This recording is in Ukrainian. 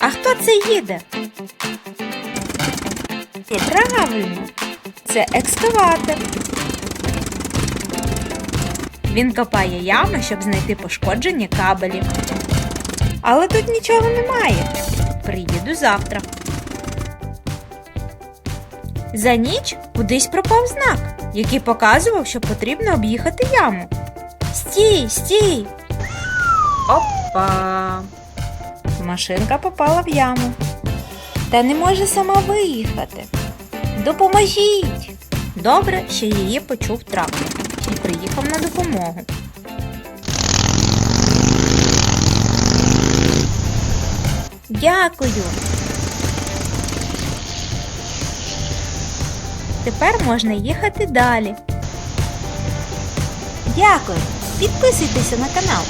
А хто це їде? Правильно, це екскаватор. Він копає ями, щоб знайти пошкоджені кабелі. Але тут нічого немає. Приїду завтра. За ніч кудись пропав знак, який показував, що потрібно об'їхати яму. Стій, стій. Опа. Машинка попала в яму. Та не може сама виїхати. Допоможіть. Добре, що її почув трактор і приїхав на допомогу. Дякую. Тепер можна їхати далі. Дякую. Підписуйтеся на канал.